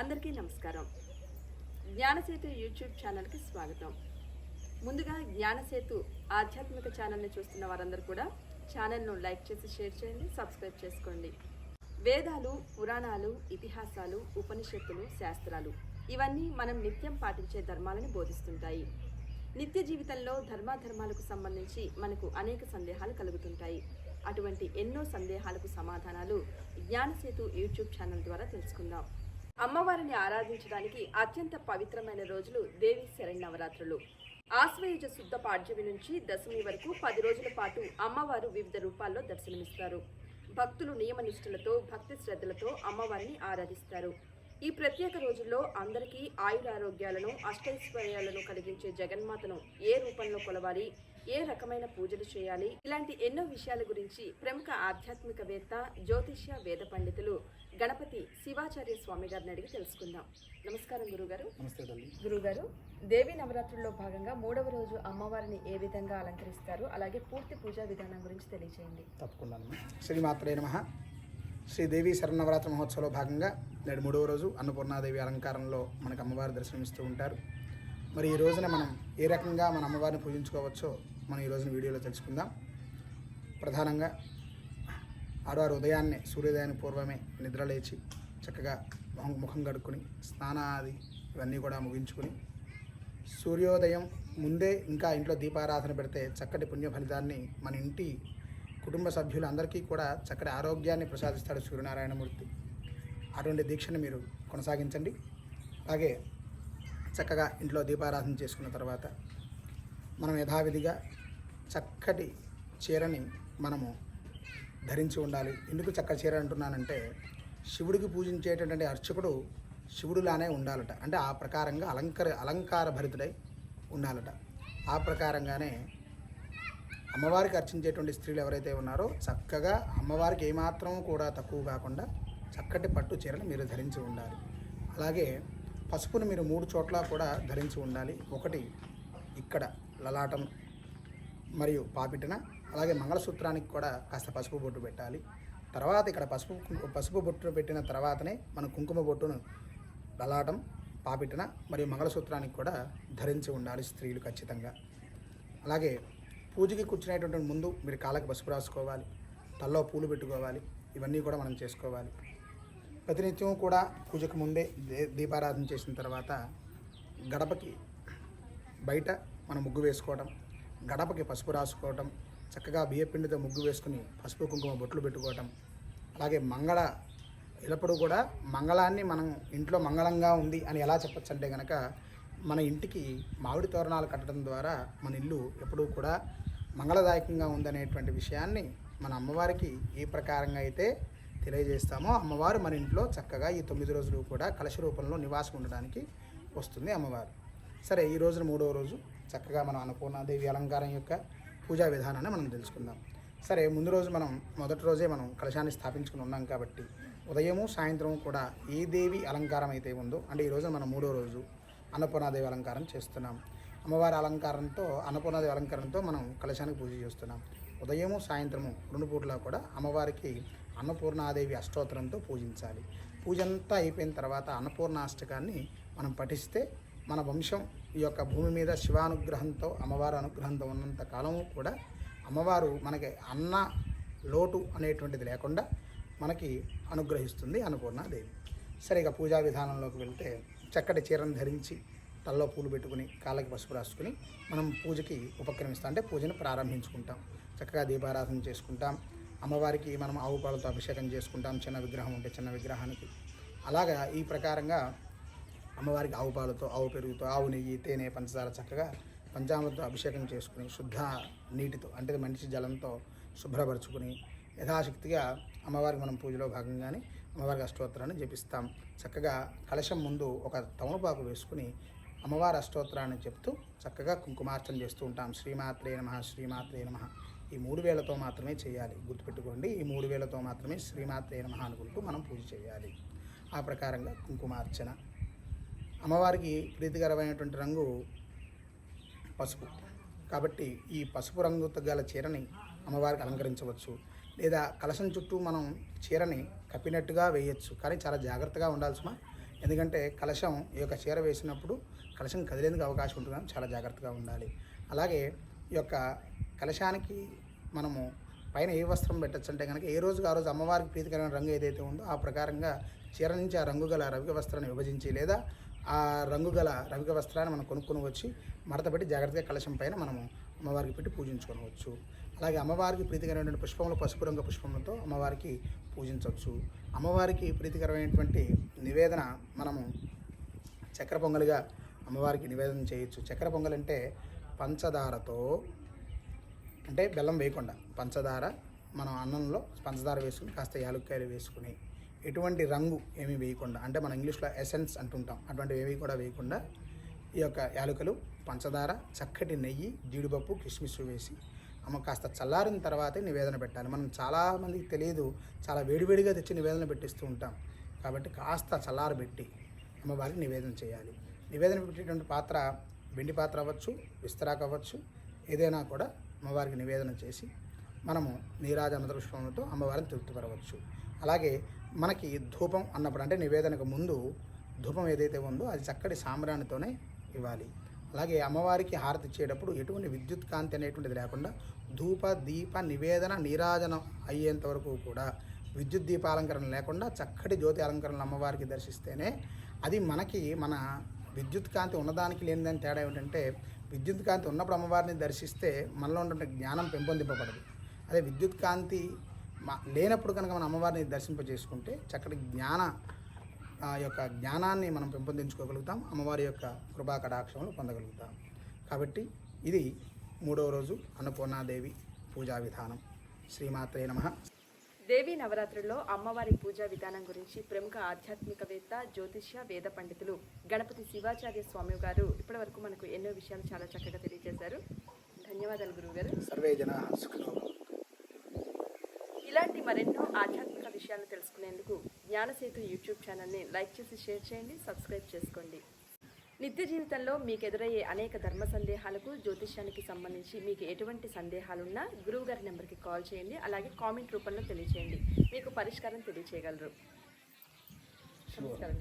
అందరికీ నమస్కారం. జ్ఞానసేతు యూట్యూబ్ ఛానల్కి స్వాగతం. ముందుగా జ్ఞానసేతు ఆధ్యాత్మిక ఛానల్ని చూస్తున్న వారందరూ కూడా ఛానల్ను లైక్ చేసి షేర్ చేయండి సబ్స్క్రైబ్ చేసుకోండి. వేదాలు పురాణాలు ఇతిహాసాలు ఉపనిషత్తులు శాస్త్రాలు ఇవన్నీ మనం నిత్యం పాటించే ధర్మాలను బోధిస్తుంటాయి. నిత్య జీవితంలో ధర్మాధర్మాలకు సంబంధించి మనకు అనేక సందేహాలు కలుగుతుంటాయి. అటువంటి ఎన్నో సందేహాలకు సమాధానాలు జ్ఞానసేతు యూట్యూబ్ ఛానల్ ద్వారా తెలుసుకుందాం. అమ్మవారిని ఆరాధించడానికి అత్యంత పవిత్రమైన రోజులు దేవి శరణవరాత్రులు ఆశ్వయుజ శుద్ధ పాడ్యమి నుంచి దశమి వరకు పది రోజుల పాటు అమ్మవారు వివిధ రూపాల్లో దర్శనమిస్తారు. భక్తులు నియమనిష్ఠులతో భక్తి శ్రద్ధలతో అమ్మవారిని ఆరాధిస్తారు. ఈ ప్రత్యేక రోజుల్లో అందరికీ ఆయురారోగ్యాలను అష్టైశ్వర్యాలను కలిగించే జగన్మాతను ఏ రూపంలో కొలవాలి? ఏ రకమైన పూజలు చేయాలి? ఇలాంటి ఎన్నో విషయాల గురించి ప్రముఖ ఆధ్యాత్మికవేత్త జ్యోతిష్య వేద పండితులు గణపతి శివాచార్య స్వామి గారిని అడిగి తెలుసుకుందాం. నమస్కారం గురుగారు. గురుగారు దేవి నవరాత్రుల్లో భాగంగా మూడవ రోజు అమ్మవారిని ఏ విధంగా అలంకరిస్తారు? అలాగే పూర్తి పూజా విధానం గురించి తెలియజేయండి తప్పకుండా శ్రీమాత్రే నమ. శ్రీదేవి శరణవరాత్రి మహోత్సవంలో భాగంగా నేడు మూడవ రోజు అన్నపూర్ణాదేవి అలంకారంలో మనకు అమ్మవారు దర్శనమిస్తూ ఉంటారు. మరి ఈ రోజున మనం ఏ రకంగా మన అమ్మవారిని పూజించుకోవచ్చో మనం ఈరోజు వీడియోలో తెలుసుకుందాం. ప్రధానంగా ఆడవారు ఉదయాన్నే సూర్యోదయానికి పూర్వమే నిద్ర లేచి చక్కగా ముఖం కడుక్కొని స్నానాది ఇవన్నీ కూడా ముగించుకుని సూర్యోదయం ముందే ఇంకా ఇంట్లో దీపారాధన పెడితే చక్కటి పుణ్య ఫలితాన్ని మన ఇంటి కుటుంబ సభ్యులందరికీ కూడా చక్కటి ఆరోగ్యాన్ని ప్రసాదిస్తాడు సూర్యనారాయణమూర్తి. అటువంటి దీక్షను మీరు కొనసాగించండి. అలాగే చక్కగా ఇంట్లో దీపారాధన చేసుకున్న తర్వాత మనం యథావిధిగా చక్కటి చీరని మనము ధరించి ఉండాలి. ఎందుకు చక్కటి చీర అంటున్నానంటే శివుడికి పూజించేటటువంటి అర్చకుడు శివుడులానే ఉండాలట. అంటే ఆ ప్రకారంగా అలంకర అలంకార భరితుడై ఉండాలట. ఆ ప్రకారంగానే అమ్మవారికి అర్చించేటువంటి స్త్రీలు ఎవరైతే ఉన్నారో చక్కగా అమ్మవారికి ఏమాత్రం కూడా తక్కువ కాకుండా చక్కటి పట్టు చీరను మీరు ధరించి ఉండాలి. అలాగే పసుపును మీరు మూడు చోట్ల కూడా ధరించి ఉండాలి. ఒకటి ఇక్కడ లలాటం మరియు పాపిటన అలాగే మంగళసూత్రానికి కూడా కాస్త పసుపు బొట్టు పెట్టాలి. తర్వాత ఇక్కడ పసుపు పసుపు బొట్టు పెట్టిన తర్వాతనే మన కుంకుమ బొట్టును లలాటం పాపిటన మరియు మంగళసూత్రానికి కూడా ధరించి ఉండాలి స్త్రీలు ఖచ్చితంగా. అలాగే పూజకి కూర్చునేటువంటి ముందు మీరు కాళ్ళకి పసుపు రాసుకోవాలి తల్లో పూలు పెట్టుకోవాలి ఇవన్నీ కూడా మనం చేసుకోవాలి. ప్రతినిత్యం కూడా పూజకు ముందే దీపారాధన చేసిన తర్వాత గడపకి బయట మనం ముగ్గు వేసుకోవడం గడపకి పసుపు రాసుకోవటం చక్కగా బియ్యపిండితో ముగ్గు వేసుకుని పసుపు కుంకుమ బొట్లు పెట్టుకోవటం అలాగే మంగళ ఎల్లప్పుడూ కూడా మంగళాన్ని మనం ఇంట్లో మంగళంగా ఉంది అని ఎలా చెప్పచ్చు అంటే కనుక మన ఇంటికి మామిడి తోరణాలు కట్టడం ద్వారా మన ఇల్లు ఎప్పుడూ కూడా మంగళదాయకంగా ఉందనేటువంటి విషయాన్ని మన అమ్మవారికి ఏ ప్రకారంగా అయితే తెలియజేస్తామో అమ్మవారు మన ఇంట్లో చక్కగా ఈ తొమ్మిది రోజులు కూడా కలశ రూపంలో నివాసం ఉండడానికి వస్తుంది అమ్మవారు. సరే ఈ రోజున మూడవ రోజు. చక్కగా మనం అన్నపూర్ణాదేవి అలంకారం యొక్క పూజా విధానాన్ని మనం తెలుసుకుందాం. సరే ముందు రోజు మనం మొదటి రోజే మనం కలశాన్ని స్థాపించుకుని ఉన్నాం కాబట్టి ఉదయము సాయంత్రం కూడా ఏ దేవి అలంకారం అయితే ఉందో అంటే ఈరోజు మనం మూడో రోజు అన్నపూర్ణాదేవి అలంకారం చేస్తున్నాం. అమ్మవారి అలంకారంతో అన్నపూర్ణాదేవి అలంకారంతో మనం కలశానికి పూజ చేస్తున్నాం. ఉదయము సాయంత్రము రెండు పూట్ల కూడా అమ్మవారికి అన్నపూర్ణాదేవి అష్టోత్తరంతో పూజించాలి. పూజ అంతా అయిపోయిన తర్వాత అన్నపూర్ణాష్టకాన్ని మనం పఠిస్తే మన వంశం ఈ యొక్క భూమి మీద శివానుగ్రహంతో అమ్మవారి అనుగ్రహంతో ఉన్నంత కాలము కూడా అమ్మవారు మనకి అన్న లోటు అనేటువంటిది లేకుండా మనకి అనుగ్రహిస్తుంది అన్నపూర్ణాదేవి సరే ఇక పూజా విధానంలోకి వెళ్తే చక్కటి చీరను ధరించి తల్లో పూలు పెట్టుకుని కాళ్ళకి పసుపు రాసుకుని మనం పూజకి ఉపక్రమిస్తాం. అంటే పూజను ప్రారంభించుకుంటాం. చక్కగా దీపారాధన చేసుకుంటాం. అమ్మవారికి మనం ఆవు పాలతో అభిషేకం చేసుకుంటాం. చిన్న విగ్రహం ఉంటే చిన్న విగ్రహానికి. అలాగా ఈ ప్రకారంగా అమ్మవారికి ఆవు పాలతో ఆవు పెరుగుతో ఆవు నెయ్యి తేనె పంచదార చక్కగా పంచామృతం అభిషేకం చేసుకుని శుద్ధ నీటితో అంటే మంచి జలంతో శుభ్రపరచుకుని యథాశక్తిగా అమ్మవారికి మనం పూజలో భాగంగానే అమ్మవారికి అష్టోత్తరాన్ని జపిస్తాం. చక్కగా కలశం ముందు ఒక తమలపాకు వేసుకుని అమ్మవారి అష్టోత్తరాన్ని చెప్తూ చక్కగా కుంకుమార్చన చేస్తూ ఉంటాం. శ్రీమాత్రే నమ శ్రీమాత్రే నమ. ఈ మూడు వేలతో మాత్రమే చేయాలి. గుర్తుపెట్టుకోండి ఈ మూడు వేలతో మాత్రమే శ్రీమాత్రే నమ అనుకుంటూ మనం పూజ చేయాలి. ఆ ప్రకారంగా కుంకుమార్చన అమ్మవారికి ప్రీతికరమైనటువంటి రంగు పసుపు. కాబట్టి ఈ పసుపు రంగుతో గల చీరని అమ్మవారికి అలంకరించవచ్చు. లేదా కలశం చుట్టూ మనం చీరని కప్పినట్టుగా వేయచ్చు. కానీ చాలా జాగ్రత్తగా ఉండాల్సిన ఎందుకంటే కలశం ఈ యొక్క చీర వేసినప్పుడు కలశం కదిలేందుకు అవకాశం ఉంటుందని చాలా జాగ్రత్తగా ఉండాలి. అలాగే ఈ యొక్క కలశానికి మనము పైన ఏ వస్త్రం పెట్టచ్చు అంటే కనుక ఏ రోజుకి ఆ రోజు అమ్మవారికి ప్రీతికరమైన రంగు ఏదైతే ఉందో ఆ ప్రకారంగా చీర నుంచి ఆ రంగు గల రవిక వస్త్రాన్ని విభజించి లేదా ఆ రంగు గల రవిక వస్త్రాన్ని మనం కొనుక్కొని వచ్చి మడత పెట్టి జాగ్రత్తగా కలశం పైన మనము అమ్మవారికి పెట్టి పూజించుకోవచ్చు. అలాగే అమ్మవారికి ప్రీతికరమైనటువంటి పుష్పములు పసుపు రంగు పుష్పములతో అమ్మవారికి పూజించవచ్చు. అమ్మవారికి ప్రీతికరమైనటువంటి నివేదన మనము చక్కెర పొంగలిగా అమ్మవారికి నివేదన చేయొచ్చు. చక్కెర పొంగల్ అంటే పంచదారతో అంటే బెల్లం వేయకుండా పంచదార మనం అన్నంలో పంచదార వేసుకుని కాస్త యాలుక్కాయలు వేసుకుని ఎటువంటి రంగు ఏమీ వేయకుండా అంటే మనం ఇంగ్లీష్లో ఎసెన్స్ అంటుంటాం అటువంటివి ఏవి కూడా వేయకుండా ఈ యొక్క యాలకులు పంచదార చక్కటి నెయ్యి జీడిపప్పు కిస్మిస్ వేసి అమ్మ కాస్త చల్లారిన తర్వాతే నివేదన పెట్టాలి. మనం చాలామందికి తెలియదు చాలా వేడివేడిగా తెచ్చి నివేదన పెట్టిస్తూ ఉంటాం. కాబట్టి కాస్త చల్లారబెట్టి అమ్మవారికి నివేదన చేయాలి. నివేదన పెట్టేటువంటి పాత్ర వెండి పాత్ర అవ్వచ్చు విస్తరాకు అవ్వచ్చు ఏదైనా కూడా అమ్మవారికి నివేదన చేసి మనము నీరాజ పుష్పములతో అమ్మవారిని తృప్తిపరవచ్చు. అలాగే మనకి ధూపం అన్నప్పుడు అంటే నివేదనకు ముందు ధూపం ఏదైతే ఉందో అది చక్కటి సాంబ్రాణితోనే ఇవ్వాలి. అలాగే అమ్మవారికి హారతి ఇచ్చేటప్పుడు ఎటువంటి విద్యుత్ కాంతి అనేటువంటిది లేకుండా ధూప దీప నివేదన నీరాజనం అయ్యేంత వరకు కూడా విద్యుత్ దీపాలంకరణ లేకుండా చక్కటి జ్యోతి అలంకరణలు అమ్మవారికి దర్శిస్తేనే అది మనకి మన విద్యుత్ కాంతి ఉన్నదానికి లేనిదాని తేడా ఏమిటంటే విద్యుత్ కాంతి ఉన్నప్పుడు అమ్మవారిని దర్శిస్తే మనలో ఉన్న జ్ఞానం పెంపొందింపబడదు. అదే విద్యుత్ కాంతి మా- లేనప్పుడు కనుక మనం అమ్మవారిని దర్శింపజేసుకుంటే చక్కటి జ్ఞాన ఆ యొక్క జ్ఞానాన్ని మనం పెంపొందించుకోగలుగుతాం అమ్మవారి యొక్క కృపా కటాక్షములు పొందగలుగుతాం. కాబట్టి ఇది మూడవ రోజు అన్నపూర్ణాదేవి పూజా విధానం. శ్రీమాత్రే నమ. దేవీ నవరాత్రుల్లో అమ్మవారి పూజా విధానం గురించి ప్రముఖ ఆధ్యాత్మికవేత్త జ్యోతిష్య వేద పండితులు గణపతి శివాచార్య స్వామి గారు ఇప్పటివరకు మనకు ఎన్నో విషయాలు చాలా చక్కగా తెలియజేశారు. ధన్యవాదాలు గురువుగారు. సర్వే జన ఇలాంటి మరెన్నో ఆధ్యాత్మిక విషయాలను తెలుసుకునేందుకు జ్ఞానసేతు యూట్యూబ్ ఛానల్ని లైక్ చేసి షేర్ చేయండి సబ్స్క్రైబ్ చేసుకోండి. నిత్య జీవితంలో మీకు ఎదురయ్యే అనేక ధర్మ సందేహాలకు జ్యోతిష్యానికి సంబంధించి మీకు ఎటువంటి సందేహాలున్నా గురువు గారి నెంబర్కి కాల్ చేయండి అలాగే కామెంట్ రూపంలో తెలియచేయండి. మీకు పరిష్కారం తెలియచేయగలరు. నమస్కారం.